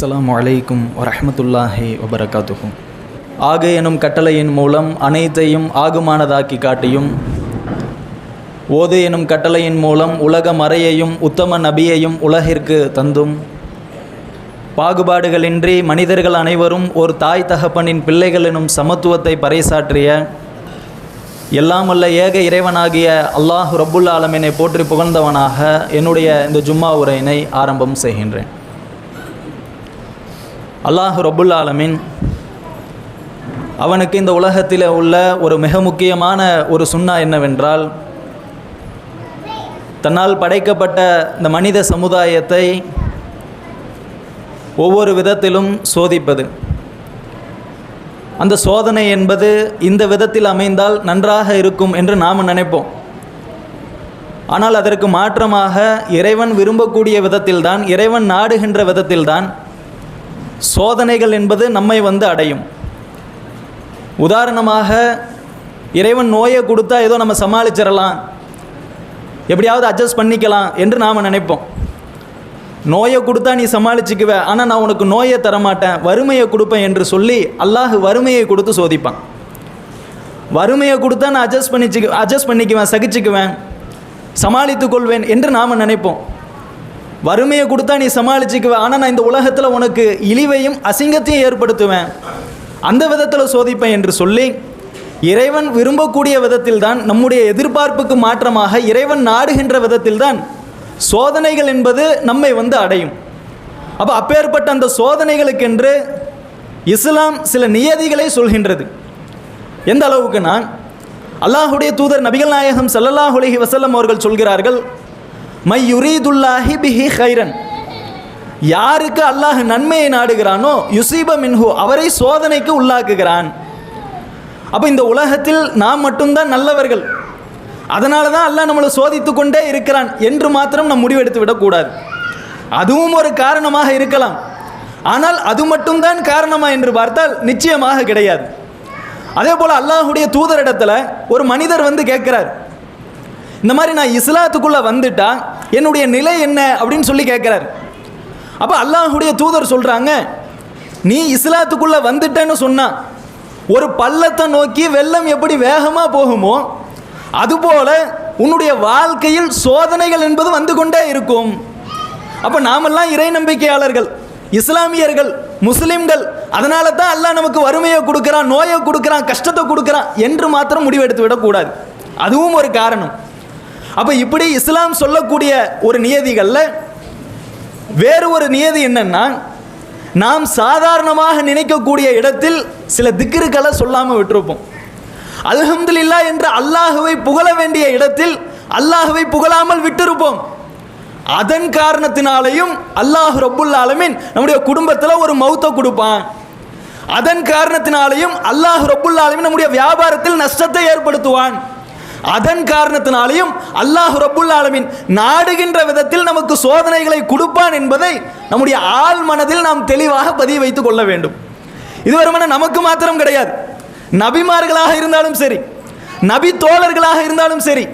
அஸ்ஸலாமு அலைக்கும் வரஹ்மத்துல்லாஹி வபரகாத்துகும் ஆக எனும் கட்டளையின் மூலம் அனைத்தையும் ஆகுமானதாக்கி காட்டியும் ஓது எனும் கட்டளையின் மூலம் உலக மறையையும் உத்தம நபியையும் உலகிற்கு தந்தும். பாகுபாடுகளின்றி மனிதர்கள் அனைவரும் ஒரு தாய் தகப்பனின் பிள்ளைகள் எனும் சமத்துவத்தை பறைசாற்றிய எல்லாமல்ல ஏக இறைவனாகிய அல்லாஹ் ரபுல்லா ஆலமினை போற்றி புகழ்ந்தவனாக என்னுடைய இந்த ஜும்மா உரையினை ஆரம்பம் செய்கின்றேன். அல்லாஹ் ரபுல் ஆலமின் அவனுக்கு இந்த உலகத்தில் உள்ள ஒரு மிக முக்கியமான ஒரு சுண்ணா என்னவென்றால் தன்னால் படைக்கப்பட்ட இந்த மனித சமுதாயத்தை ஒவ்வொரு விதத்திலும் சோதிப்பது. அந்த சோதனை என்பது இந்த விதத்தில் அமைந்தால் நன்றாக இருக்கும் என்று நாம் நினைப்போம். ஆனால் அதற்கு மாற்றமாக இறைவன் விரும்பக்கூடிய விதத்தில்தான் இறைவன் நாடுகின்ற விதத்தில்தான் சோதனைகள் என்பது நம்மை வந்து அடையும். உதாரணமாக இறைவன் நோயை கொடுத்தா ஏதோ நம்ம சமாளிச்சிடலாம். எப்படியாவது அட்ஜஸ்ட் பண்ணிக்கலாம் என்று நாம் நினைப்போம். நோயை கொடுத்தா நீ சமாளிச்சுக்குவ ஆனால் நான் உனக்கு நோயை தரமாட்டேன் வறுமையை கொடுப்பேன் என்று சொல்லி அல்லாஹ் வறுமையை கொடுத்து சோதிப்பான். வறுமையை கொடுத்தா நான் அட்ஜஸ்ட் பண்ணிச்சு அட்ஜஸ்ட் பண்ணிக்குவேன் சகிச்சுக்குவேன் சமாளித்துக் கொள்வேன் என்று நாம் நினைப்போம். வறுமையை கொடுத்தா நீ சமாளிச்சுக்குவ. ஆனால் நான் இந்த உலகத்தில் உனக்கு இழிவையும் அசிங்கத்தையும் ஏற்படுத்துவேன். அந்த விதத்தில் சோதிப்பேன் என்று சொல்லி இறைவன் விரும்பக்கூடிய விதத்தில் தான் நம்முடைய எதிர்பார்ப்புக்கு மாற்றமாக இறைவன் நாடுகின்ற விதத்தில் தான் சோதனைகள் என்பது நம்மை வந்து அடையும். அப்போ அப்பேற்பட்ட அந்த சோதனைகளுக்கென்று இஸ்லாம் சில நியதிகளை சொல்கின்றது. எந்த அளவுக்குனா அல்லாஹுடைய தூதர் நபிகள் நாயகம் சல்லல்லாஹ் உலகி வசல்லம் அவர்கள் சொல்கிறார்கள் மை யுரீதுல்லாஹி பிஹி ஹைரன் யாருக்கு அல்லாஹ் நன்மையை நாடுகிறானோ யுசீப மின்ஹு அவரை சோதனைக்கு உள்ளாக்குகிறான். அப்போ இந்த உலகத்தில் நாம் மட்டும்தான் நல்லவர்கள். அதனால தான் அல்லாஹ் நம்மளை சோதித்து கொண்டே இருக்கிறான் என்று மாத்திரம் நம் முடிவெடுத்து விடக்கூடாது. அதுவும் ஒரு காரணமாக இருக்கலாம். ஆனால் அது மட்டும்தான் காரணமா என்று பார்த்தால் நிச்சயமாக கிடையாது. அதே போல் அல்லாஹுடைய தூதரிடத்தில் ஒரு மனிதர் வந்து கேட்குறார். இந்த மாதிரி நான் இஸ்லாத்துக்குள்ளே வந்துட்டா என்னுடைய நிலை என்ன அப்படின்னு சொல்லி கேட்குறாரு அப்போ அல்லாஹுடைய தூதர் சொல்கிறாங்க நீ இஸ்லாத்துக்குள்ளே வந்துட்டேன்னு சொன்னான் ஒரு பள்ளத்தை நோக்கி வெள்ளம் எப்படி வேகமாக போகுமோ அதுபோல் உன்னுடைய வாழ்க்கையில் சோதனைகள் என்பது வந்து கொண்டே இருக்கும். அப்போ நாமெல்லாம் இறை நம்பிக்கையாளர்கள் இஸ்லாமியர்கள் முஸ்லிம்கள் அதனால தான் அல்லாஹ் நமக்கு வறுமையை கொடுக்குறான் நோயை கொடுக்குறான் கஷ்டத்தை கொடுக்குறான் என்று மாத்திரம் முடிவெடுத்து விடக்கூடாது. அதுவும் ஒரு காரணம். அப்போ இப்படி இஸ்லாம் சொல்லக்கூடிய ஒரு நியதிகளில் வேறு ஒரு நியதி என்னன்னா நாம் சாதாரணமாக நினைக்கக்கூடிய இடத்தில் சில திக்கிருக்களை சொல்லாமல் விட்டுருப்போம். அல்ஹம்துலில்லா என்று அல்லாஹுவை புகழ வேண்டிய இடத்தில் அல்லாஹுவை புகழாமல் விட்டிருப்போம். அதன் காரணத்தினாலையும் அல்லாஹ் ரப்புல் நம்முடைய குடும்பத்தில் ஒரு மௌத்தை கொடுப்பான். அதன் காரணத்தினாலையும் அல்லாஹ் ரப்புல் நம்முடைய வியாபாரத்தில் நஷ்டத்தை ஏற்படுத்துவான். அதன் காரணத்தினாலையும் அல்லாஹ் ரபுல் ஆலமின் நாடுகின்ற விதத்தில் நமக்கு சோதனைகளை கொடுப்பான் என்பதை நம்முடைய ஆள் மனதில் நாம் தெளிவாக பதிவு வைத்துக் கொள்ள வேண்டும். இது வருமான நமக்கு மாத்திரம் கிடையாது. நபிமார்களாக இருந்தாலும் சரி நபி தோழர்களாக இருந்தாலும் சரி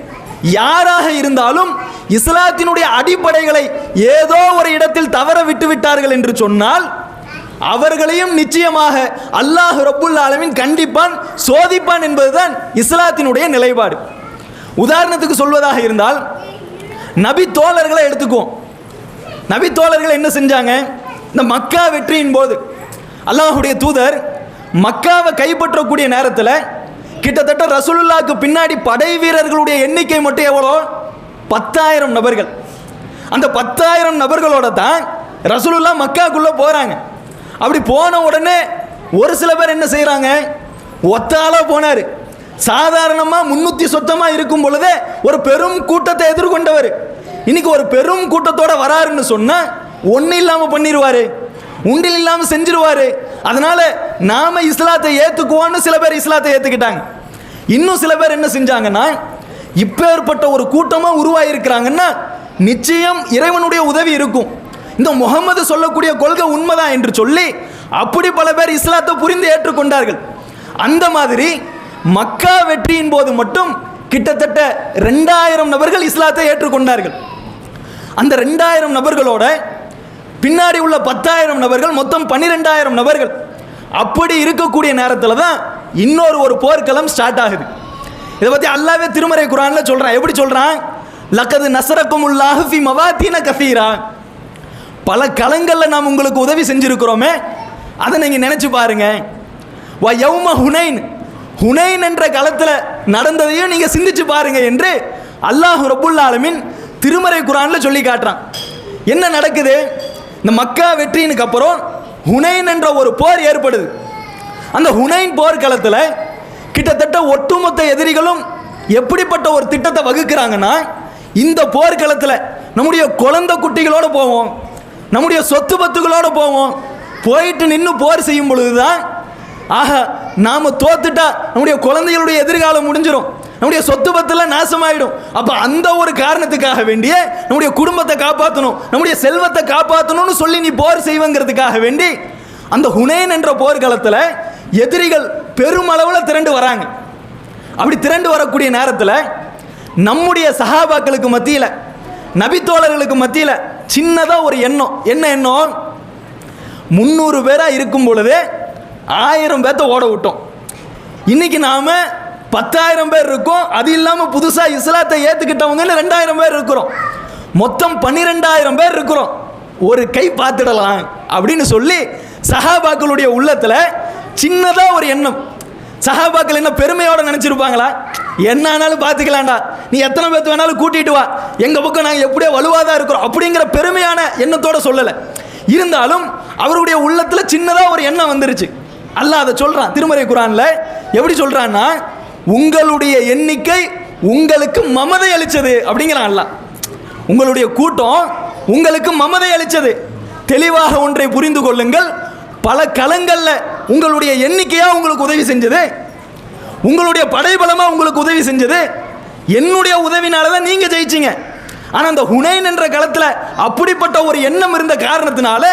யாராக இருந்தாலும் இஸ்லாத்தினுடைய அடிப்படைகளை ஏதோ ஒரு இடத்தில் தவற விட்டு விட்டார்கள் என்று சொன்னால் அவர்களையும் நிச்சயமாக அல்லாஹ் ரப்புல் ஆலமின் கண்டிப்பான் சோதிப்பான் என்பதுதான் இஸ்லாத்தினுடைய நிலைப்பாடு. உதாரணத்துக்கு சொல்வதாக இருந்தால் நபி தோழர்களை எடுத்துக்குவோம். நபி தோழர்கள் என்ன செஞ்சாங்க? இந்த மக்கா வெற்றியின் போது அல்லாஹுடைய தூதர் மக்காவை கைப்பற்றக்கூடிய நேரத்தில் கிட்டத்தட்ட ரசூலுல்லாவுக்கு பின்னாடி படை வீரர்களுடைய எண்ணிக்கை மட்டும் எவ்வளோ? பத்தாயிரம் நபர்கள். அந்த பத்தாயிரம் நபர்களோட தான் ரசூலுல்லா மக்காக்குள்ளே போகிறாங்க அப்படி போன உடனே ஒரு சில பேர் என்ன செய்கிறாங்க ஒத்தால போனார். சாதாரணமாக முன்னூற்றி சொத்தமாக இருக்கும் பொழுதே ஒரு பெரும் கூட்டத்தை எதிர்கொண்டவர். இன்னைக்கு ஒரு பெரும் கூட்டத்தோட வராருன்னு சொன்னால் ஒன்றும் இல்லாமல் பண்ணிடுவாரு உண்டில் இல்லாமல் செஞ்சிருவாரு. அதனால நாம இஸ்லாத்தை ஏற்றுக்குவோன்னு சில பேர் இஸ்லாத்தை ஏற்றுக்கிட்டாங்க இன்னும் சில பேர் என்ன செஞ்சாங்கன்னா இப்பேற்பட்ட ஒரு கூட்டமாக உருவாகிருக்கிறாங்கன்னா நிச்சயம் இறைவனுடைய உதவி இருக்கும். இந்த முகமது சொல்லக்கூடிய கொள்கை உண்மைதான் என்று சொல்லி அப்படி பல பேர் இஸ்லாத்தை புரிந்து ஏற்றுக்கொண்டார்கள். அந்த மாதிரி மக்கா வெற்றியின் போது மட்டும் கிட்டத்தட்ட ரெண்டாயிரம் நபர்கள் இஸ்லாத்தை ஏற்றுக்கொண்டார்கள். அந்த ரெண்டாயிரம் நபர்களோட பின்னாடி உள்ள பத்தாயிரம் நபர்கள் மொத்தம் பன்னிரெண்டாயிரம் நபர்கள். அப்படி இருக்கக்கூடிய நேரத்தில் தான் இன்னொரு ஒரு போர்க்களம் ஸ்டார்ட் ஆகுது. இதை பற்றி அல்லாவே திருமறை குரான்ல சொல்கிறான் எப்படி சொல்கிறான் லக்கது நசரக்கும் உல்லாஹு ஃபி மவாத்தீன கசீரா. பல களங்களில் நாம் உங்களுக்கு உதவி செஞ்சுருக்கிறோமே. அதை நீங்கள் நினச்சி பாருங்க. வ யௌம ஹுனைன். ஹுனைன் என்ற களத்தில் நடந்ததையும் நீங்கள் சிந்திச்சு பாருங்க என்று அல்லாஹ் ரபுல்லாலமின் திருமறை குரானில் சொல்லி காட்டுறான். என்ன நடக்குது? இந்த மக்கா வெற்றினுக்கு அப்புறம் ஹுனைன் என்ற ஒரு போர் ஏற்படுது. அந்த ஹுனைன் போர்க்களத்தில் கிட்டத்தட்ட ஒட்டுமொத்த எதிரிகளும் எப்படிப்பட்ட ஒரு திட்டத்தை வகுக்கிறாங்கன்னா இந்த போர்க்களத்தில் நம்முடைய குழந்தை குட்டிகளோடு போவோம். நம்முடைய சொத்து பத்துகளோடு போவோம். போயிட்டு நின்று போர் செய்யும் பொழுதுதான் ஆக நாம் தோத்துட்டா நம்முடைய குழந்தைகளுடைய எதிர்காலம் முடிஞ்சிடும் நம்முடைய சொத்து பத்தெல்லாம் நாசமாயிடும். அப்போ அந்த ஒரு காரணத்துக்காக வேண்டிய நம்முடைய குடும்பத்தை காப்பாற்றணும் நம்முடைய செல்வத்தை காப்பாற்றணும்னு சொல்லி நீ போர் செய்வங்கிறதுக்காக வேண்டி அந்த ஹுனேன் என்ற போர்க்களத்தில் எதிரிகள் பெருமளவில் திரண்டு வராங்க. அப்படி திரண்டு வரக்கூடிய நேரத்தில் நம்முடைய சகாபாக்களுக்கு மத்தியில் நபித்தோழர்களுக்கு மத்தியில் சின்னதாக ஒரு எண்ணம். என்ன எண்ணம்? முந்நூறு பேராக இருக்கும் பொழுது ஆயிரம் பேர்த்த ஓட விட்டோம். இன்னைக்கு நாம் பத்தாயிரம் பேர் இருக்கோம். அது இல்லாமல் புதுசாக இஸ்லாத்தை ஏற்றுக்கிட்டவங்கன்னு ரெண்டாயிரம் பேர் இருக்கிறோம். மொத்தம் பன்னிரெண்டாயிரம் பேர் இருக்கிறோம். ஒரு கை பார்த்துடலாம் அப்படின்னு சொல்லி சஹாபாக்களுடைய உள்ளத்தில் சின்னதாக ஒரு எண்ணம். சஹாபாக்கள் என்ன பெருமையோடு நினச்சிருப்பாங்களா? என்ன ஆனாலும் பார்த்துக்கலாம்டா நீ எத்தனை பேர்த்து வேணாலும் கூட்டிட்டு வா. எங்கள் பக்கம் நாங்கள் எப்படியோ வலுவாக தான் இருக்கிறோம். அப்படிங்கிற பெருமையான எண்ணத்தோடு சொல்லலை. இருந்தாலும் அவருடைய உள்ளத்தில் சின்னதாக ஒரு எண்ணம் வந்துருச்சு. அல்ல அதை சொல்கிறான் திருமறை குரானில் எப்படி சொல்கிறான்னா உங்களுடைய எண்ணிக்கை உங்களுக்கு மமதை அளித்தது அப்படிங்கிறான் அல்லாஹ். உங்களுடைய கூட்டம் உங்களுக்கு மமதை அளித்தது தெளிவாக ஒன்றை புரிந்து கொள்ளுங்கள். பல களங்களில் உங்களுடைய எண்ணிக்கையாக உங்களுக்கு உதவி செஞ்சது. உங்களுடைய படைபலமாக உங்களுக்கு உதவி செஞ்சது. என்னுடைய உதவினால தான் நீங்கள் ஜெயிச்சிங்க. ஆனால் அந்த ஹுனைன் என்ற களத்துல அப்படிப்பட்ட ஒரு எண்ணம் இருந்த காரணத்தினால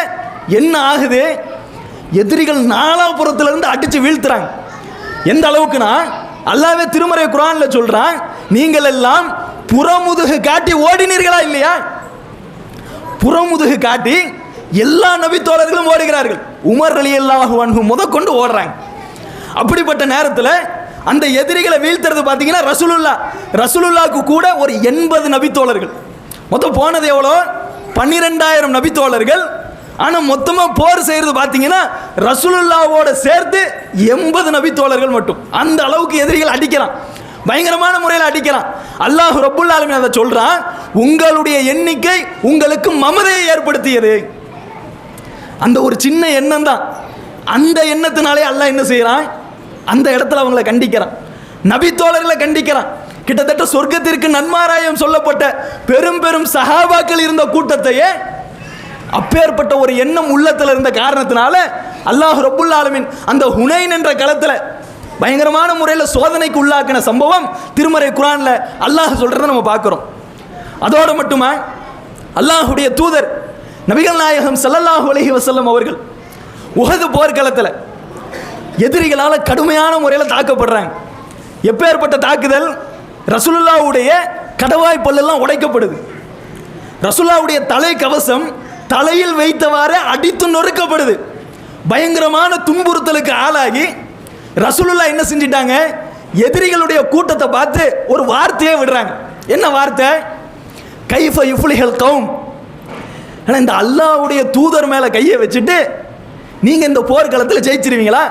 என்ன ஆகுது? எதிரிகள் நாலாபுரத்திலிருந்து அடித்து வீழ்த்துறாங்க. எந்த அளவுக்குனா அல்லாவே திருமறை குரானில் சொல்கிறான் நீங்கள் எல்லாம் புறமுதுகு காட்டி ஓடினீர்களா இல்லையா? புறமுதுகு காட்டி எல்லா நபித்தோழர்களும் ஓடுகிறார்கள். உமர் அலி அல்லாஹு அன்ஹு முதற்கொண்டு ஓடுறாங்க. அப்படிப்பட்ட நேரத்தில் அந்த எதிரிகளை வீழ்த்துறது பார்த்தீங்கன்னா ரசூலுல்லா ரசூலுல்லாவுக்கு கூட ஒரு எண்பது நபித்தோழர்கள். மொத்தம் போனது எவ்வளோ? பன்னிரெண்டாயிரம் நபித்தோழர்கள். ஆனால் மொத்தமாக போர் செய்கிறது பார்த்தீங்கன்னா ரசூலுல்லாவோட சேர்த்து எண்பது நபித்தோழர்கள் மட்டும். அந்த அளவுக்கு எதிரிகள் அடிக்கிறான் பயங்கரமான முறையில் அடிக்கிறான் அல்லாஹ் ரப்புல் ஆலமீன் அதை சொல்கிறான் உங்களுடைய எண்ணிக்கை உங்களுக்கு மமதையை ஏற்படுத்தியது. அந்த ஒரு சின்ன எண்ணம் தான் அந்த எண்ணத்தினாலே அல்லாஹ் என்ன செய்கிறான் அந்த இடத்துல அவங்கள கண்டிக்கிறான். நபித்தோழர்களை கண்டிக்கிறான். கிட்டத்தட்ட சொர்க்கத்திற்கு நன்மாராயம் சொல்லப்பட்ட பெரும் பெரும் சகாபாக்கள் இருந்த கூட்டத்தையே அப்பேற்பட்ட ஒரு எண்ணம் உள்ளத்தில் இருந்த காரணத்தினால அல்லாஹ் ரப்புல் அந்த ஹுனைன் என்ற களத்தில் பயங்கரமான முறையில் சோதனைக்கு உள்ளாக்கின சம்பவம் திருமறை குரான்ல அல்லாஹ் சொல்கிறத நம்ம பார்க்குறோம். அதோடு மட்டுமா? அல்லாஹுடைய தூதர் நபிகள் நாயகம் சல்லல்லாஹு அலஹி வசல்லம் அவர்கள் உகது போர்க்களத்தில் எதிரிகளால் கடுமையான முறையில் தாக்கப்படுறாங்க. எப்பேற்பட்ட தாக்குதல்? ரசுலுல்லாவுடைய கடவாய் பல்லெல்லாம் உடைக்கப்படுது. ரசுல்லாவுடைய தலை கவசம் தலையில் வைத்தவாறு அடித்து நொறுக்கப்படுது. பயங்கரமான துன்புறுத்தலுக்கு ஆளாகி ரசூலுல்லா என்ன செஞ்சிட்டாங்க? எதிரிகளுடைய கூட்டத்தை பார்த்து ஒரு வார்த்தையே விடுறாங்க. என்ன வார்த்தை? கைஃப யுஃபுலிகள் கவும் ஆனால் இந்த அல்லாவுடைய தூதர் மேலே கையை வச்சுட்டு நீங்கள் இந்த போர்க்களத்தில் ஜெயிச்சிருவீங்களா?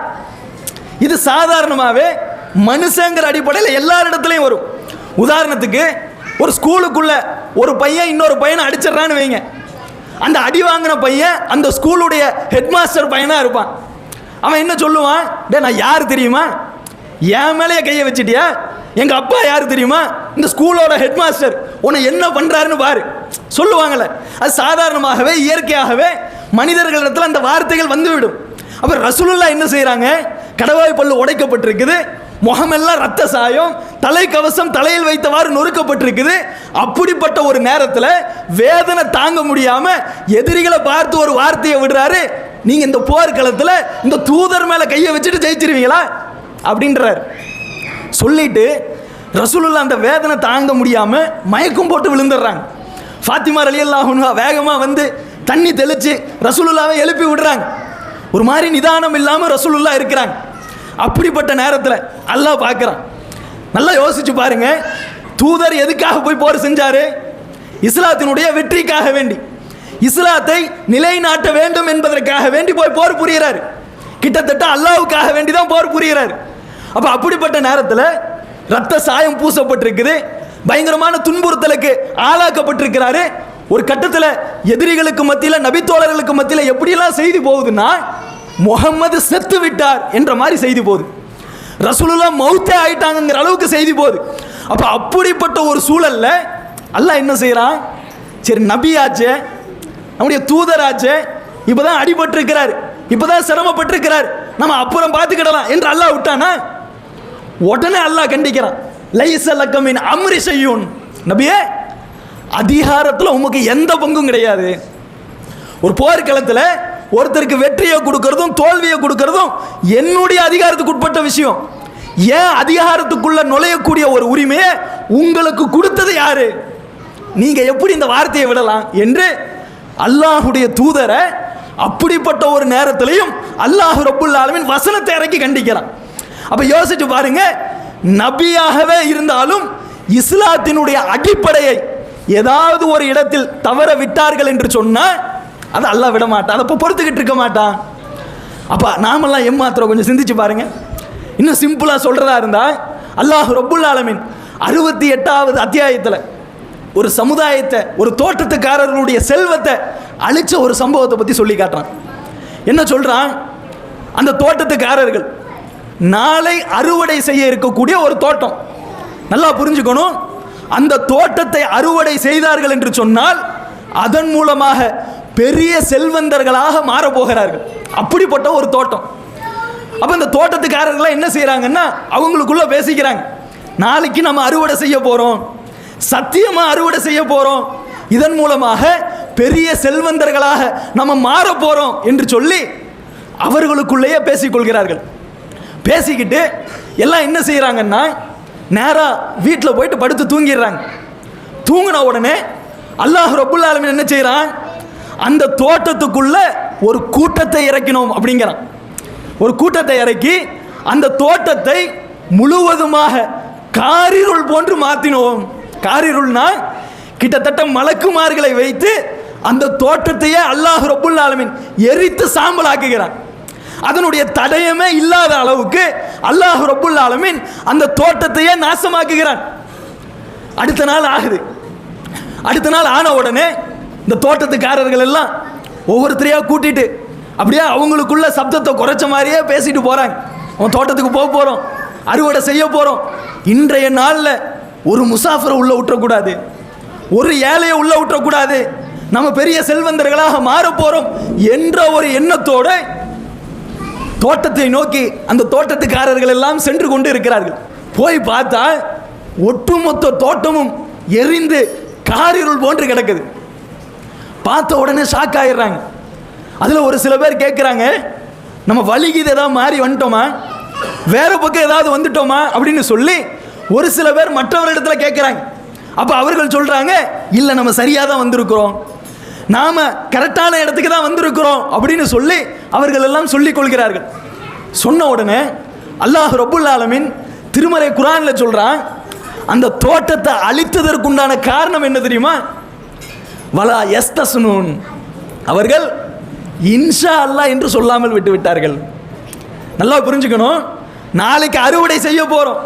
இது சாதாரணமாகவே மனுஷங்கிற அடிப்படையில் எல்லாரிடத்துலையும் வரும். உதாரணத்துக்கு ஒரு ஸ்கூலுக்குள்ள ஒரு பையன் இன்னொரு பையனை அடிச்சிடுறான்னு வைங்க. அந்த அடி வாங்கின பையன் அந்த ஸ்கூலுடைய ஹெட்மாஸ்டர் பையனாக இருப்பான். அவன் என்ன சொல்லுவான்? டே நான் யார் தெரியுமா? என் மேலேயே கையை வச்சுட்டியா? எங்கள் அப்பா யார் தெரியுமா? இந்த ஸ்கூலோட ஹெட்மாஸ்டர் உன்னை என்ன பண்ணுறாருன்னு பாரு. சொல்லுவாங்கல்ல. அது சாதாரணமாகவே இயற்கையாகவே மனிதர்களிடத்தில் அந்த வார்த்தைகள் வந்துவிடும். அப்போ ரசூலுல்லா என்ன செய்கிறாங்க கடவாய் பல்லு உடைக்கப்பட்டிருக்குது. முகமெல்லாம் ரத்த சாயம் தலை கவசம் தலையில் வைத்தவாறு நொறுக்கப்பட்டிருக்குது. அப்படிப்பட்ட ஒரு நேரத்தில் வேதனை தாங்க முடியாமல் எதிரிகளை பார்த்து ஒரு வார்த்தையை விடுறாரு. நீங்கள் இந்த போர்க்களத்தில் இந்த தூதர் மேலே கையை வச்சுட்டு ஜெயிச்சிருவீங்களா? அப்படின்றார். சொல்லிட்டு ரசூலுல்லா அந்த வேதனை தாங்க முடியாமல் மயக்கம் போட்டு விழுந்துடுறாங்க. ஃபாத்திமா அலி அல்லாஹ் வேகமாக வந்து தண்ணி தெளித்து ரசூலுல்லாவை எழுப்பி விடுறாங்க. ஒரு மாதிரி நிதானம் இல்லாமல் ரசூலுல்லா இருக்கிறாங்க. அப்படிப்பட்ட நேரத்தில் அல்லாஹ் பார்க்குறான். நல்லா யோசிச்சு பாருங்க. தூதர் எதுக்காக போய் போர் செஞ்சார்? இஸ்லாத்தினுடைய வெற்றிக்காக வேண்டி. இஸ்லாத்தை நிலைநாட்ட வேண்டும் என்பதற்காக வேண்டி போய் போர் புரிகிறார். கிட்டத்தட்ட அல்லாவுக்காக வேண்டி தான் போர் புரிகிறார். அப்போ அப்படிப்பட்ட நேரத்தில் ரத்த சாயம் பூசப்பட்டிருக்குது. பயங்கரமான துன்புறுத்தலுக்கு ஆளாக்கப்பட்டிருக்கிறாரு. ஒரு கட்டத்தில் எதிரிகளுக்கு மத்தியில் நபித்தோழர்களுக்கு மத்தியில் எப்படியெல்லாம் செய்தி போகுதுன்னா முகம்மது செத்து விட்டார் என்ற மாதிரி செய்தி போகுது. ரசூலுல்லா மௌத்தே ஆயிட்டாங்கங்கிற அளவுக்கு செய்தி போகுது. அப்போ அப்படிப்பட்ட ஒரு சூழல்ல அல்லாஹ் என்ன செய்கிறான் சரி நபியாச்சே நம்முடைய தூதராச்சே இப்போ தான் அடிபட்டிருக்கிறார். இப்போதான் சிரமப்பட்டிருக்கிறார். நம்ம அப்புறம் பார்த்துக்கிடலாம் என்று அல்லாஹ் விட்டானா? உடனே அல்லாஹ் கண்டிக்கிறான். லைசல் அக்கமின் அம்ரி செய்யும் நபியே அதிகாரத்தில் உமக்கு எந்த பங்கும் கிடையாது. ஒரு போர்க்களத்தில் ஒருத்தருக்கு வெற்றியை கொடுக்கறதும் தோல்வியை கொடுக்கறதும் என்னுடைய அதிகாரத்துக்கு உட்பட்ட விஷயம். ஏன் அதிகாரத்துக்குள்ள நுழையக்கூடிய ஒரு உரிமையை உங்களுக்கு கொடுத்தது யாரு? நீங்க எப்படி இந்த வார்த்தையை விடலாம் என்று அல்லாஹுடைய தூதரை அப்படிப்பட்ட ஒரு நேரத்திலையும் அல்லாஹ் ரப்புல் ஆலமின் வசனத்தை இறக்கி கண்டிக்கிறான். அப்ப யோசிச்சு பாருங்க நபியாகவே இருந்தாலும் இஸ்லாத்தினுடைய அடிப்படையை ஏதாவது ஒரு இடத்தில் தவற விட்டார்கள் என்று சொன்னால் அதை அல்லாஹ் விட மாட்டான். அதை பொறுத்துக்கிட்டு இருக்க மாட்டான். அப்போ நாமெல்லாம் ஏமாத்திரம் கொஞ்சம் சிந்திச்சு பாருங்க. இன்னும் சிம்பிளாக சொல்கிறதா இருந்தால் அல்லாஹ் ரப்புல் ஆலமின் அறுபத்தி எட்டாவது அத்தியாயத்தில் ஒரு சமுதாயத்தை ஒரு தோட்டத்துக்காரர்களுடைய செல்வத்தை அழிச்ச ஒரு சம்பவத்தை பற்றி சொல்லி காட்டுறான். என்ன சொல்கிறான் அந்த தோட்டத்துக்காரர்கள் நாளை அறுவடை செய்ய இருக்கக்கூடிய ஒரு தோட்டம். நல்லா புரிஞ்சுக்கணும். அந்த தோட்டத்தை அறுவடை செய்தார்கள் என்று சொன்னால் அதன் மூலமாக பெரிய செல்வந்தர்களாக மாறப்போகிறார்கள். அப்படிப்பட்ட ஒரு தோட்டம். அப்போ இந்த தோட்டத்துக்காரர்கள்லாம் என்ன செய்கிறாங்கன்னா அவங்களுக்குள்ள பேசிக்கிறாங்க. நாளைக்கு நம்ம அறுவடை செய்ய போகிறோம் சத்தியமாக அறுவடை செய்ய போகிறோம் இதன் மூலமாக பெரிய செல்வந்தர்களாக நம்ம மாற போகிறோம் என்று சொல்லி அவர்களுக்குள்ளேயே பேசிக்கொள்கிறார்கள். பேசிக்கிட்டு எல்லாம் என்ன செய்கிறாங்கன்னா நேராக வீட்டில் போயிட்டு படுத்து தூங்கிடுறாங்க. தூங்கின உடனே அல்லாஹ் ரப்புல் ஆலமீன் என்ன செய்கிறான் அந்த தோட்டத்துக்குள்ள ஒரு கூட்டத்தை இறக்கினோம் அப்படிங்கிறான். ஒரு கூட்டத்தை இறக்கி அந்த தோட்டத்தை முழுவதுமாக காரிருள் போன்று மாற்றினோம் காரிருள்னா கிட்டத்தட்ட மலக்குமார்களை வைத்து அந்த தோட்டத்தையே அல்லாஹ் ரப்புல் எரித்து சாம்பல் ஆக்குகிறான் அதனுடைய தடயமே இல்லாத அளவுக்கு அல்லாஹ் ரபுல் ஆலமின் அந்த தோட்டத்தையே நாசமாக்குகிறான். அடுத்த நாள் ஆகுது. அடுத்த நாள் ஆன உடனே இந்த தோட்டத்துக்காரர்கள் எல்லாம் ஒவ்வொருத்தரையாக கூட்டிட்டு அப்படியே அவங்களுக்குள்ள சப்தத்தை குறைச்ச மாதிரியே பேசிட்டு போகிறாங்க அவன் தோட்டத்துக்கு போக போகிறோம் அறுவடை செய்ய போகிறோம் இன்றைய நாளில் ஒரு முசாஃபரை உள்ளே விட்டுறக்கூடாது ஒரு ஏழையை உள்ளே விட்டுறக்கூடாது நம்ம பெரிய செல்வந்தர்களாக மாற போகிறோம் என்ற ஒரு எண்ணத்தோடு தோட்டத்தை நோக்கி அந்த தோட்டத்துக்காரர்கள் எல்லாம் சென்று கொண்டு இருக்கிறார்கள் போய் பார்த்தா ஒட்டுமொத்த தோட்டமும் எரிந்து காரிருள் போன்று கிடக்குது. பார்த்த உடனே ஷாக் ஆயிடுறாங்க. அதில் ஒரு சில பேர் கேட்குறாங்க நம்ம வழிகீது ஏதாவது மாறி வந்துட்டோமா? வேற பக்கம் ஏதாவது வந்துட்டோமா? அப்படின்னு சொல்லி ஒரு சில பேர் மற்றவரிடத்துல கேட்குறாங்க அப்போ அவர்கள் சொல்கிறாங்க இல்லை நம்ம சரியாக தான் வந்திருக்கிறோம். நாம் கரெக்டான இடத்துக்கு தான் வந்திருக்கிறோம். அப்படின்னு சொல்லி அவர்கள் எல்லாம் சொல்லிக் கொள்கிறார்கள். சொன்ன உடனே அல்லாஹ் ரபுல் ஆலமின் திருமலை குரானில் சொல்கிறான் அந்த தோட்டத்தை அழித்ததற்குண்டான காரணம் என்ன தெரியுமா? வலா எஸ்தசுனூன் அவர்கள் இன்ஷா அல்லாஹ் என்று சொல்லாமல் விட்டு விட்டார்கள். நல்லா புரிஞ்சுக்கணும். நாளைக்கு அறுவடை செய்ய போகிறோம்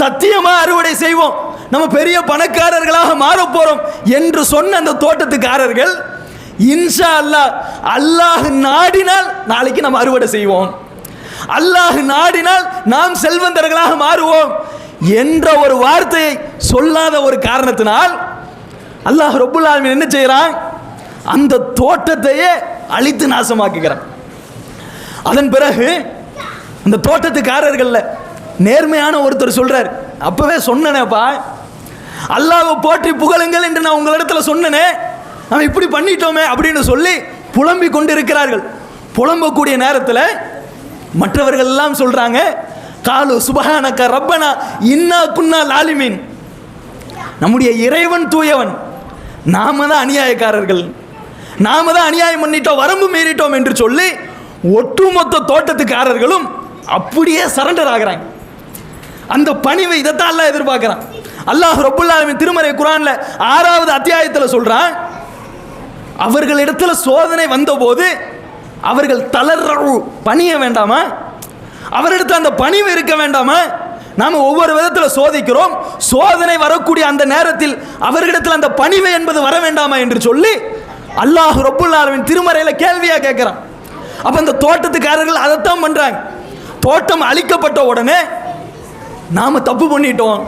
சத்தியமாக அறுவடை செய்வோம். நம்ம பெரிய பணக்காரர்களாக மாற போகிறோம் என்று சொன்ன அந்த தோட்டத்துக்காரர்கள் இன்ஷா அல்லாஹ் அல்லாஹ் நாடினால் நாளைக்கு நம்ம அறுவடை செய்வோம். அல்லாஹ் நாடினால் நாம் செல்வந்தர்களாக மாறுவோம் என்ற ஒரு வார்த்தையை சொல்லாத ஒரு காரணத்தினால் அல்லாஹ் ரப்புல் என்ன செய்கிறான்? அந்த தோட்டத்தையே அழித்து நாசமாக்குகிறான். அதன் பிறகு அந்த தோட்டத்துக்காரர்களில் நேர்மையான ஒருத்தர் சொல்றார் அப்பவே சொன்னனேப்பா. அல்லாஹ்வை போற்றி புகழுங்கள் என்று நான் உங்களிடத்தில் சொன்னனே நம்ம இப்படி பண்ணிட்டோமே அப்படின்னு சொல்லி புலம்பிக் கொண்டிருக்கிறார்கள். புலம்பக்கூடிய நேரத்தில் மற்றவர்கள் எல்லாம் சொல்றாங்க காலு சுபஹானக்க ரப்பனா இன்னா குன்னா லாலிமீன். நம்முடைய இறைவன் தூயவன். நாம தான் அநியாயக்காரர்கள். நாம தான் அநியாயம் பண்ணிட்டோம் வரம்பு மீறிட்டோம் என்று சொல்லி ஒட்டுமொத்த தோட்டத்துக்காரர்களும் அப்படியே சரண்டர் ஆகுறாங்க. அந்த பணிவை இதைத்தான் அல்லாஹ் எதிர்பார்க்குறான். அல்லாஹ் ரப்புல் திருமறை குரானில் ஆறாவது அத்தியாயத்தில் சொல்கிறான் அவர்களிடத்துல சோதனை வந்தபோது அவர்கள் தளர்ற பணிய வேண்டாமா? அவரிடத்தில் அந்த பணிவு இருக்க வேண்டாமா? நாம் ஒவ்வொரு விதத்தில் சோதிக்கிறோம். சோதனை வரக்கூடிய அந்த நேரத்தில் அவர்களிடத்தில் அந்த பணிவு என்பது வர வேண்டாமா என்று சொல்லி அல்லாஹ் ரொப்புல்லாவின் திருமறையில் கேள்வியாக கேட்குறான். அப்போ அந்த தோட்டத்துக்காரர்கள் அதைத்தான் பண்ணுறாங்க தோட்டம் அழிக்கப்பட்ட உடனே நாம் தப்பு பண்ணிட்டோம்.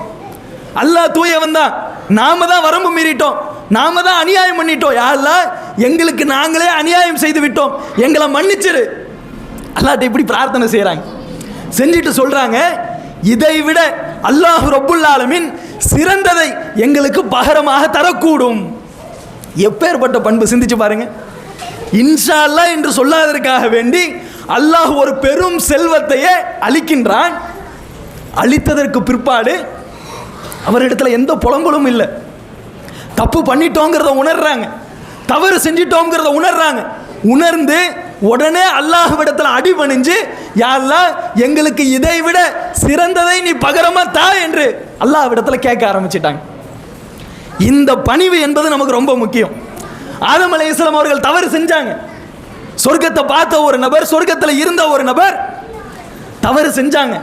அல்லாஹ் தூயவன் தான் நாம தான் வரம்பு மீறிட்டோம். நாம தான் அநியாயம் பண்ணிட்டோம். யாரெல்லாம் எங்களுக்கு நாங்களே அநியாயம் செய்து விட்டோம். எங்களை மன்னிச்சிரு. அல்லாட்ட இப்படி பிரார்த்தனை செய்கிறாங்க செஞ்சுட்டு சொல்கிறாங்க இதை விட அல்லாஹ் ரொப்புல்லாலமின் சிறந்ததை எங்களுக்கு பகரமாக தரக்கூடும். எப்பேற்பட்ட பண்பு சிந்திச்சு பாருங்க. இன்ஷா அல்லாஹ் என்று சொல்லாததற்காக வேண்டி அல்லாஹ் ஒரு பெரும் செல்வத்தையே அளிக்கின்றான். அளித்ததற்கு பிற்பாடு அவரிடத்தில் எந்த புலம்பலும் இல்லை. தப்பு பண்ணிட்டோங்கிறத உணர்றாங்க. தவறு செஞ்சிட்டோங்கிறத உணர்றாங்க. உணர்ந்து உடனே அல்லாஹ்விடத்தில் அடிபணிஞ்சு யாரெல்லாம் எங்களுக்கு இதை விட சிறந்ததை நீ பகரமா தா என்று அல்லாஹ்விடத்தில் கேட்க ஆரம்பிச்சிட்டாங்க. இந்த பணிவு என்பது நமக்கு ரொம்ப முக்கியம். ஆதம் இஸ்லாம் அவர்கள் தவறு செஞ்சாங்க. சொர்க்கத்தை பார்த்த ஒரு நபர் சொர்க்கத்தில் இருந்த ஒரு நபர் தவறு செஞ்சாங்க.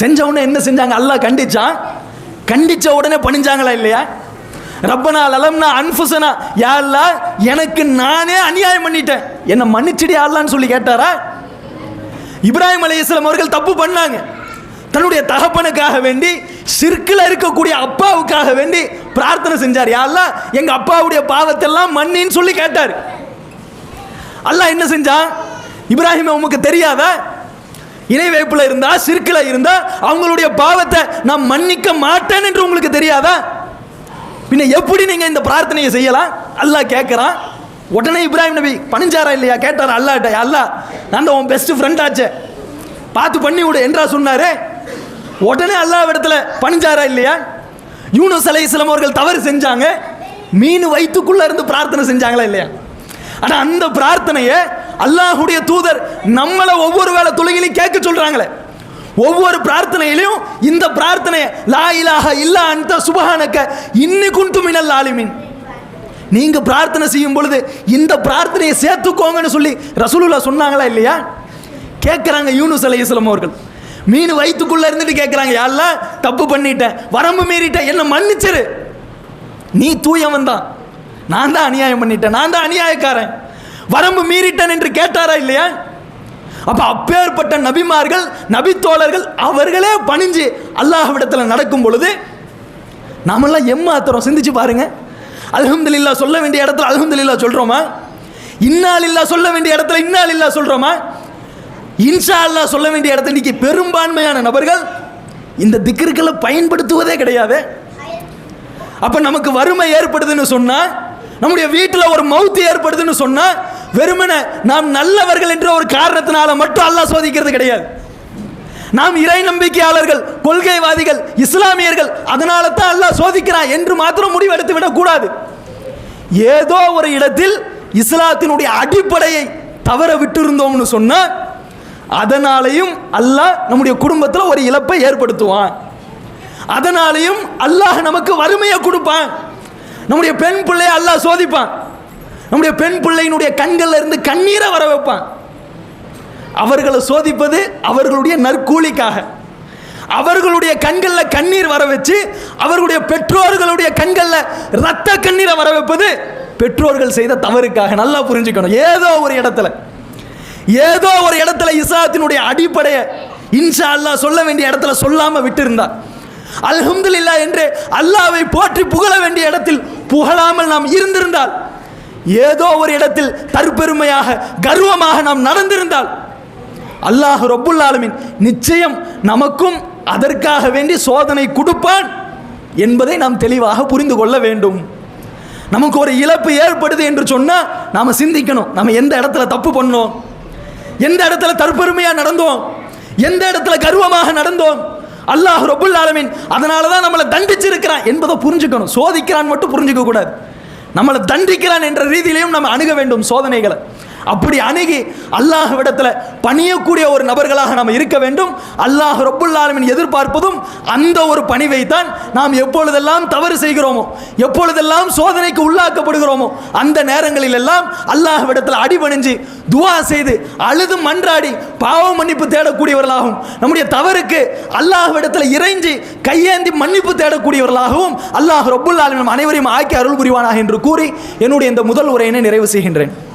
செஞ்ச உடனே என்ன செஞ்சாங்க? அல்லாஹ் கண்டிச்சான். கண்டிச்ச உடனே பணிஞ்சாங்களா இல்லையா? ரப்பனா லலம்னா அன்புசனா யா எனக்கு நானே அநியாயம் பண்ணிட்டேன். என்னை மன்னிச்சிடி அல்லான்னு சொல்லி கேட்டாரா? இப்ராஹிம் அலைஹிஸ்ஸலாம் அவர்கள் தப்பு பண்ணாங்க. தன்னுடைய தகப்பனுக்காக வேண்டி சிற்கில் இருக்கக்கூடிய அப்பாவுக்காக வேண்டி பிரார்த்தனை செஞ்சார். யா எங்கள் அப்பாவுடைய பாவத்தெல்லாம் மன்னின்னு சொல்லி கேட்டார். அல்லாஹ் என்ன செஞ்சான் இப்ராஹிம் உமக்கு தெரியாதா? இணை வைப்பில் இருந்தா சிற்கில் இருந்தா அவங்களுடைய பாவத்தை நான் மன்னிக்க மாட்டேன் என்று உங்களுக்கு தெரியாதா? பின்ன எப்படி நீங்கள் இந்த பிரார்த்தனையை செய்யலாம்? அல்லாஹ் கேட்குறான் உடனே இப்ராஹிம் நபி பணிஞ்சாரா இல்லையா? கேட்டார் அல்லாட்ட அல்லா நான் உன் பெஸ்ட் ஃப்ரெண்ட் ஆச்சே. பார்த்து பண்ணி விடு என்றா சொன்னாரு. உடனே அல்லாஹ் இடத்துல பணிஞ்சாரா இல்லையா? யூனுஸ் இஸ்லாம் அவர்கள் தவறு செஞ்சாங்க. மீன் வயிற்றுக்குள்ளே இருந்து பிரார்த்தனை செஞ்சாங்களா இல்லையா? ஆனால் அந்த பிரார்த்தனையை அல்லாஹுடைய தூதர் நம்மளை ஒவ்வொரு வேளை தொழுகையிலையும் கேட்க சொல்கிறாங்களே ஒவ்வொரு பிரார்த்தனையிலையும் இந்த பிரார்த்தனையை லா இலாஹ இல்லா அன்த சுபஹானக்க இன்னி மினல் ஆலிமின் நீங்க பிரார்த்தனை செய்யும் பொழுது இந்த பிரார்த்தனையை சேர்த்துக்கோங்கன்னு சொல்லி ரசூலுல்லா சொன்னாங்களா இல்லையா? கேட்குறாங்க யூனுஸ் அலைஹிஸ்ஸலாம் அவர்கள். மீன் வயிற்றுக்குள்ள இருந்துட்டு கேட்குறாங்க யாரெல்லாம் தப்பு பண்ணிட்டேன் வரம்பு மீறிட்டேன் என்ன மன்னிச்சிரு. நீ தூயவன் தான். நான் தான் அநியாயம் பண்ணிட்டேன் நான் தான் அநியாயக்காரன். வரம்பு மீறிட்டேன் என்று கேட்டாரா இல்லையா? அப்போ அப்பேற்பட்ட நபிமார்கள் நபித்தோழர்கள் அவர்களே பணிஞ்சு அல்லாஹ்விடத்தில் நடக்கும் பொழுது நாமெல்லாம் எம்மாத்திரம் சிந்திச்சு பாருங்க. அல்ஹம்துலில்லாஹ் சொல்ல வேண்டிய இடத்துல அல்ஹம்துலில்லாஹ் சொல்கிறோமா இன்னாலில்லா சொல்ல வேண்டிய இடத்துல இன்னாலில்லா சொல்கிறோமா இன்ஷா அல்லாஹ் சொல்ல வேண்டிய இடத்துல இன்னைக்கு பெரும்பான்மையான நபர்கள் இந்த திக்ருக்களை பயன்படுத்துவதே கிடையாது. அப்போ நமக்கு வறுமை ஏற்படுதுன்னு சொன்னால் நம்முடைய வீட்டில் ஒரு மவுத்து ஏற்படுதுன்னு சொன்னால் வெறுமனை நாம் நல்லவர்கள் என்ற ஒரு காரணத்தினால மட்டும் அல்லாஹ் சோதிக்கிறது கிடையாது. நாம் இறை நம்பிக்கையாளர்கள் கொள்கைவாதிகள் இஸ்லாமியர்கள் அதனால தான் அல்லாஹ் சோதிக்கிறான் என்று மாத்திரம் முடிவெடுத்து விடக்கூடாது ஏதோ ஒரு இடத்தில் இஸ்லாத்தினுடைய அடிப்படையை தவற விட்டிருந்தோம்னு சொன்னால் அதனாலையும் அல்லாஹ் நம்முடைய குடும்பத்தில் ஒரு இழப்பை ஏற்படுத்துவான். அதனாலையும் அல்லாஹ் நமக்கு வறுமையை கொடுப்பான். நம்முடைய பெண் பிள்ளையை அல்லாஹ் சோதிப்பான். நம்முடைய பெண் பிள்ளையினுடைய கண்களில் இருந்து கண்ணீரை வர வைப்பான். அவர்களை சோதிப்பது அவர்களுடைய நற்கூலிக்காக. அவர்களுடைய கண்களில் கண்ணீர் வர வச்சு அவர்களுடைய பெற்றோர்களுடைய கண்களில் ரத்த கண்ணீரை வர வைப்பது பெற்றோர்கள் செய்த தவறுக்காக. நல்லா புரிஞ்சுக்கணும். ஏதோ ஒரு இடத்துல ஏதோ ஒரு இடத்துல இஸ்லாத்தினுடைய அடிப்படையை இன்ஷா அல்லாஹ் சொல்ல வேண்டிய இடத்துல சொல்லாமல் விட்டிருந்தா அல்ஹம்துல்லா என்று அல்லாவை போற்றி புகழ வேண்டிய இடத்தில் புகழாமல் நாம் இருந்திருந்தால் ஏதோ ஒரு இடத்தில் தற்பெருமையாக கர்வமாக நாம் நடந்திருந்தால் அல்லாஹ் ரொப்புல்லாலுமின் நிச்சயம் நமக்கும் அதற்காக வேண்டி சோதனை கொடுப்பான் என்பதை நாம் தெளிவாக புரிந்து கொள்ள வேண்டும். நமக்கு ஒரு இழப்பு ஏற்படுது என்று சொன்னால் நாம் சிந்திக்கணும். நம்ம எந்த இடத்துல தப்பு பண்ணோம்? எந்த இடத்துல தற்பெருமையாக நடந்தோம்? எந்த இடத்துல கர்வமாக நடந்தோம்? அல்லாஹ் ரபுல் ஆலமீன் அதனால தான் நம்மளை தண்டிச்சிருக்கிறான் என்பதை புரிஞ்சுக்கணும். சோதிக்கிறான் மட்டும் புரிஞ்சுக்க கூடாது நம்மளை தண்டிக்கிறான் என்ற ரீதியிலையும் நம்ம அணுக வேண்டும் சோதனைகளை. அப்படி அணுகி அல்லாஹ்விடத்தில் பணியக்கூடிய ஒரு நபர்களாக நாம் இருக்க வேண்டும். அல்லாஹ் ரப்புல் எதிர்பார்ப்பதும் அந்த ஒரு பணிவை தான் நாம் எப்பொழுதெல்லாம் தவறு செய்கிறோமோ எப்பொழுதெல்லாம் சோதனைக்கு உள்ளாக்கப்படுகிறோமோ அந்த நேரங்களில் எல்லாம் அல்லாஹ்விடத்தில் அடிபணிஞ்சு துவா செய்து அழுது மன்றாடி பாவ மன்னிப்பு தேடக்கூடியவர்களாகவும் நம்முடைய தவறுக்கு அல்லாஹ்விடத்தில் இறைஞ்சி கையேந்தி மன்னிப்பு தேடக்கூடியவர்களாகவும் அல்லாஹ் ரப்புல் அனைவரையும் ஆக்கி அருள் புரிவானாக என்று கூறி என்னுடைய இந்த முதல் உரையினை நிறைவு செய்கின்றேன்.